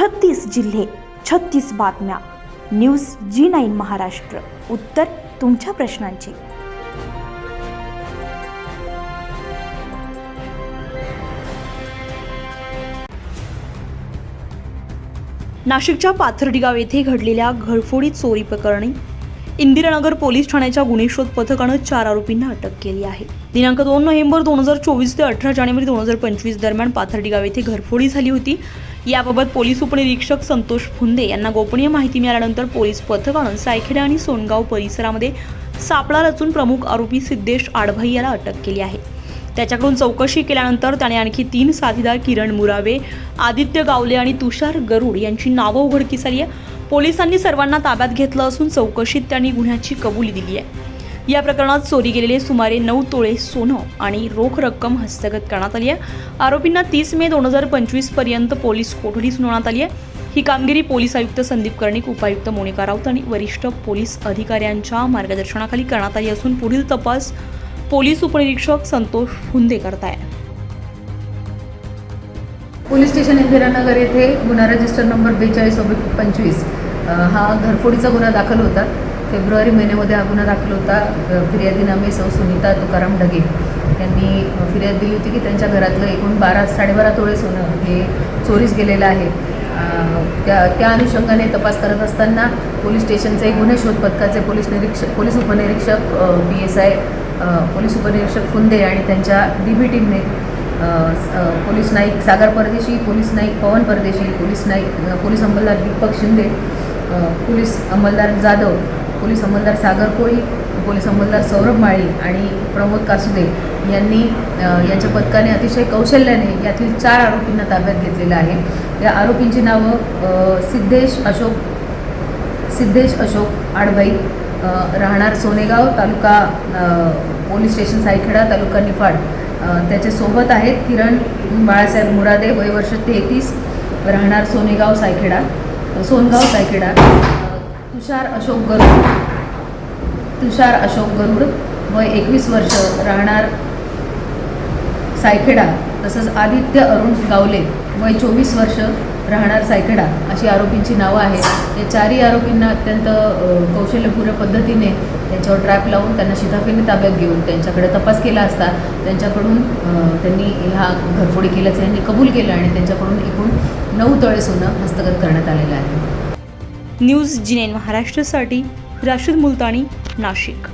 छत्तीस जिल्हे छत्तीस बातम्या. News G nine Maharashtra. उत्तर तुमच्या प्रश्नांची. नाशिकच्या पाथर्डीगाव येथे घडलेल्या घरफोडी चोरी प्रकरणी इंदिरानगर पोलीस ठाण्याच्या गुन्हे शोध पथकानं चार आरोपींना अटक केली आहे. दिनांक दोन नोव्हेंबर दोन हजार चोवीस ते अठरा जानेवारी दोन हजार पंचवीस दरम्यान पाथर्डी गाव येथे घरफोडी झाली होती. याबाबत पोलीस उपनिरीक्षक संतोष फुंदे यांना गोपनीय माहिती मिळाल्यानंतर पोलीस पथकानं सायखेडा आणि सोनगाव परिसरामध्ये सापळा रचून प्रमुख आरोपी सिद्धेश आडभाई याला अटक केली आहे. त्याच्याकडून चौकशी केल्यानंतर त्याने आणखी तीन साथीदार किरण मुरावे आदित्य गावले आणि तुषार गरुड यांची नावं उघडकीस आली आहे. पोलिसांनी सर्वांना ताब्यात घेतलं असून चौकशीत त्यांनी गुन्ह्याची कबुली दिली आहे. या प्रकरणात चोरी गेलेले सुमारे नऊ तोळे सोनं आणि रोख रक्कम हस्तगत करण्यात आली आहे. आरोपींना तीस मे दोन हजार पंचवीसपर्यंत पोलीस कोठडी सुनावण्यात आली आहे. ही कामगिरी पोलीस आयुक्त संदीप कर्णिक उपायुक्त मोनिका राऊत आणि वरिष्ठ पोलीस अधिकाऱ्यांच्या मार्गदर्शनाखाली करण्यात आली असून पुढील तपास पोलीस उपनिरीक्षक संतोष हुंदे करताय. पोलीस स्टेशन इंदिरानगर येथे गुन्हा रजिस्टर नंबर बेचाळीस पंचवीस हा घरफोडीचा गुन्हा दाखल होता. फेब्रुवारी महिन्यामध्ये हा गुन्हा दाखल होता. फिर्यादीनामे सौ सुनीता तुकाराम ढगे यांनी फिर्याद दिली होती की त्यांच्या घरातलं एकूण बारा साडेबारा तोळे सोनं हे चोरीस गेलेलं आहे. त्या त्या अनुषंगाने तपास करत असताना पोलीस स्टेशनचे गुन्हे शोध पथकाचे पोलीस निरीक्षक पोलीस उपनिरीक्षक पी एस आय पोलीस उपनिरीक्षक फुंदे आणि त्यांच्या डी बी टीमने पोलीस नाईक सागर परदेशी police Naik Pawan Pardeshi police Naik police अंमलदार Deepak Shinde police अंमलदार जाधव पोलीस अंमलदार सागर कोळी पोलीस अंमलदार सौरभ माळी आणि प्रमोद कासुदे यांनी यांच्या पथकाने अतिशय कौशल्याने यातील चार आरोपींना ताब्यात घेतलेलं आहे. या आरोपींची नावं सिद्धेश अशोक सिद्धेश अशोक आडभाई राहणार सोनेगाव तालुका पोलीस स्टेशन सायखेडा तालुका निफाड. त्याच्यासोबत आहेत किरण बाळासाहेब मुरादे वय वर्ष तेहतीस राहणार सोनेगाव सायखेडा. सोनगाव सायखेडा तुषार अशोक गरुड. तुषार अशोक गरुड वय एकवीस वर्ष राहणार सायखेडा. तसंच आदित्य अरुण गावले वय चोवीस वर्ष राहणार सायखेडा अशी आरोपींची नावं आहेत. या चारही आरोपींना अत्यंत कौशल्यपूर्ण पद्धतीने त्यांच्यावर ट्रॅप लावून त्यांना शिताफीने ताब्यात घेऊन त्यांच्याकडे तपास केला असता त्यांच्याकडून त्यांनी ह्या घरफोडी केल्याचं यांनी कबूल केलं आणि त्यांच्याकडून एकूण नऊ तळे सोनं हस्तगत करण्यात आलेलं आहे. न्यूज जिनेन महाराष्ट्रसाठी राशीद मुलतानी नाशिक.